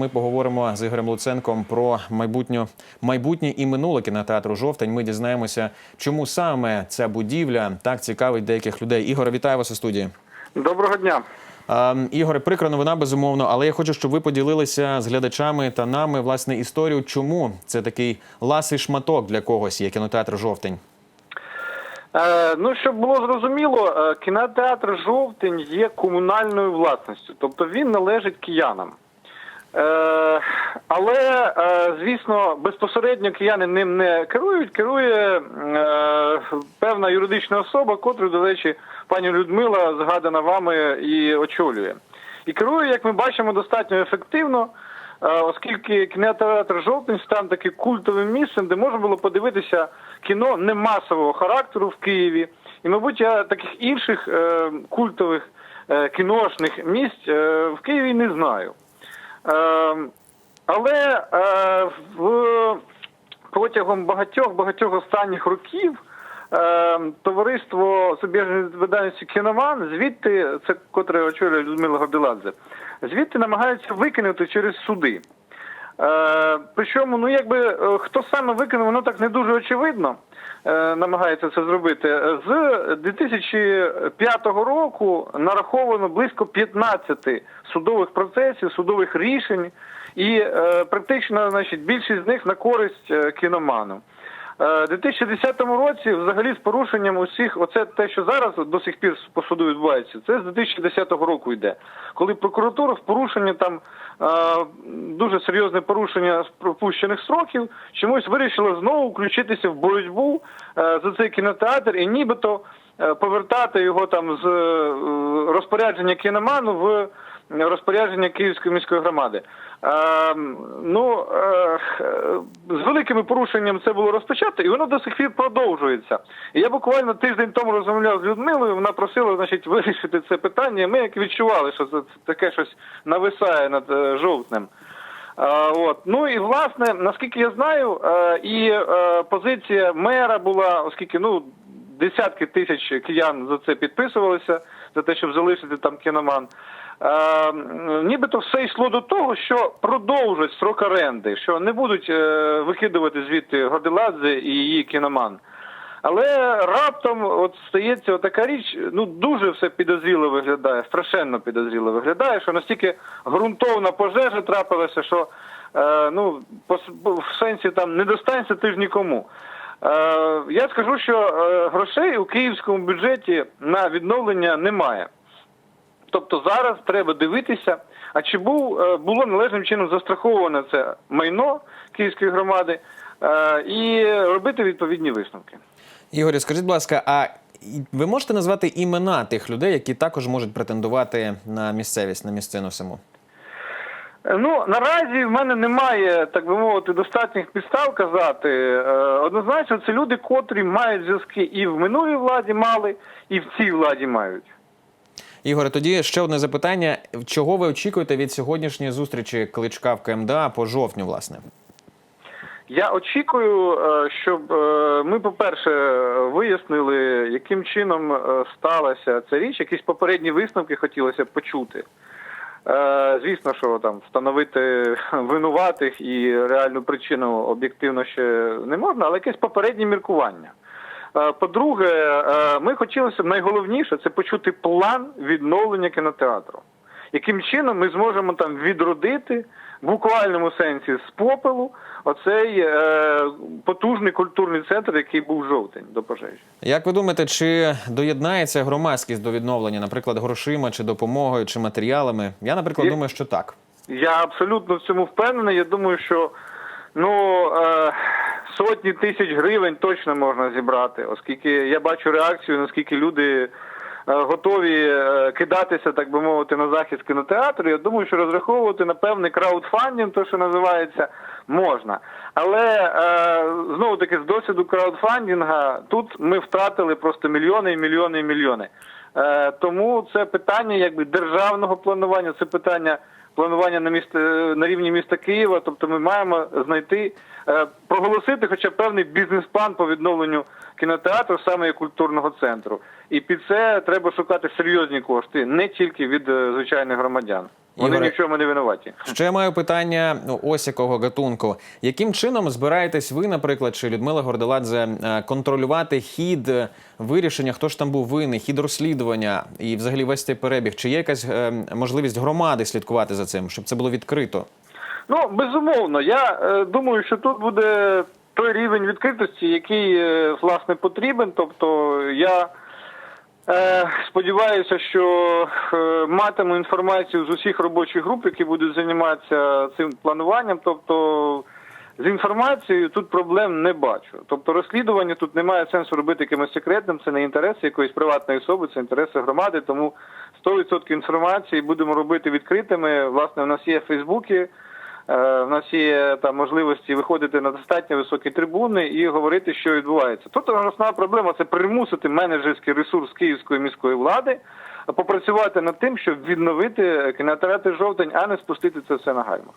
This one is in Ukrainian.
ми поговоримо з Ігорем Луценком про майбутнє, майбутнє і минуле кінотеатру Жовтень. Ми дізнаємося, чому саме ця будівля так цікавить деяких людей. Ігор, вітаю вас у студії. Доброго дня. Ігоре, прикра новина, безумовно, але я хочу, щоб ви поділилися з глядачами та нами власне історію, чому це такий ласий шматок для когось є кінотеатр Жовтень. Е, ну, щоб було зрозуміло, е, кінотеатр Жовтень є комунальною власністю, тобто він належить киянам. Е, але, е, звісно, безпосередньо кияни ним не керують, керує е, певна юридична особа, котру, до речі, пані Людмила згадана вами і очолює. І керує, як ми бачимо, достатньо ефективно. Оскільки кінотеатр Жовтень став таким культовим місцем, де можна було подивитися кіно не масового характеру в Києві. І, мабуть, я таких інших культових кіношних місць в Києві не знаю. Е, але е, в протягом багатьох багатьох останніх років е, товариство суб'єктної відповідальності кіноман звідти, це котре очолює Людмила Гордиладзе, звідти намагаються викинути через суди. Е, причому, ну якби е, хто саме викинув, воно так не дуже очевидно. Е, намагається це зробити. З 2005 року нараховано близько 15 судових процесів, судових рішень, і практично, значить, більшість з них на користь кіноману. Е, У 2010 році, взагалі, з порушенням усіх, оце те, що зараз до сих пір по суду відбувається, це з 2010 року йде, коли прокуратура в порушення там е, дуже серйозне порушення пропущених сроків, чомусь вирішила знову включитися в боротьбу е, за цей кінотеатр і нібито повертати його там з розпорядження кіноману в розпорядження Київської міської громади. Е, ну, е, з великими порушеннями це було розпочато, і воно до сих пір продовжується. Я буквально тиждень тому розмовляв з Людмилою, вона просила значить, вирішити це питання. Ми як відчували, що це таке щось нависає над е, жовтнем. Е, От. Ну і власне, наскільки я знаю, і позиція мера була, оскільки ну десятки тисяч киян за це підписувалися, за те, щоб залишити там кіноман. Е, нібито все йшло до того, що продовжать срок оренди, що не будуть е, викидувати звідти Горделадзе і її кіноман. Але раптом от стається така річ, ну дуже все підозріло виглядає, страшенно підозріло виглядає, що настільки ґрунтовна пожежа трапилася, що е, ну в сенсі там не достанеться ти ж нікому. Е, я скажу, що е, грошей у київському бюджеті на відновлення немає. Тобто зараз треба дивитися, а чи був е, було належним чином застраховане це майно Київської громади е, і робити відповідні висновки. Ігорі, скажіть, будь ласка, а ви можете назвати імена тих людей, які також можуть претендувати на місцевість, на місцину саму? Е, Ну наразі в мене немає, так би мовити, достатніх підстав казати. Однозначно, це люди, котрі мають зв'язки і в минулій владі мали, і в цій владі мають. Ігоре, тоді ще одне запитання: чого ви очікуєте від сьогоднішньої зустрічі кличка в КМДА по жовтню, власне? Я очікую, е, щоб е, ми, по-перше, вияснили, яким чином е, сталася ця річ, якісь попередні висновки хотілося б почути. Звісно, що там встановити винуватих і реальну причину об'єктивно ще не можна, але якесь попереднє міркування. Е, По-друге, е, ми хотілося б найголовніше це почути план відновлення кінотеатру. Яким чином ми зможемо там відродити в буквальному сенсі з попелу оцей е, потужний культурний центр, який був жовтень до пожежі. Як ви думаєте, чи доєднається громадськість до відновлення, наприклад, грошима, чи допомогою, чи матеріалами? Я, наприклад, Є- думаю, що так. Я абсолютно в цьому впевнений. Я думаю, що ну е, сотні тисяч гривень точно можна зібрати, оскільки я бачу реакцію, наскільки люди. е, Готові е, кидатися, так би мовити, на захист кінотеатру. Я думаю, що розраховувати на певний краудфандинг, то що називається, можна. Але е, знову таки з досвіду краудфандинга тут ми втратили просто мільйони і мільйони і мільйони. Тому це питання якби державного планування, це питання планування на місто на рівні міста Києва. Тобто, ми маємо знайти е, проголосити, хоча б певний бізнес-план по відновленню кінотеатру саме і культурного центру. І під це треба шукати серйозні кошти, не тільки від е, звичайних громадян. Вони Ігоре- ні в чому не винуваті. Ще маю питання ну, ось якого гатунку. Яким чином збираєтесь ви, наприклад, чи Людмила Горделадзе е, контролювати хід е, вирішення, хто ж там був винний, хід розслідування і взагалі весь цей перебіг? Чи є якась е, можливість громади слідкувати за цим, щоб це було відкрито? Ну, безумовно, я е, думаю, що тут буде той рівень відкритості, який е, власне потрібен. Тобто я сподіваюся, що е, матиму інформацію з усіх робочих груп, які будуть займатися цим плануванням. Тобто з інформацією тут проблем не бачу. Тобто розслідування тут немає сенсу робити якимось секретним, це не інтереси якоїсь приватної особи, це інтереси громади. Тому 100% інформації будемо робити відкритими. Власне, у нас є Фейсбуки. Е, В нас є там можливості виходити на достатньо високі трибуни і говорити, що відбувається. Тут основна проблема це примусити менеджерський ресурс київської міської влади попрацювати над тим, щоб відновити кінотеатр жовтень, а не спустити це все на гальмах.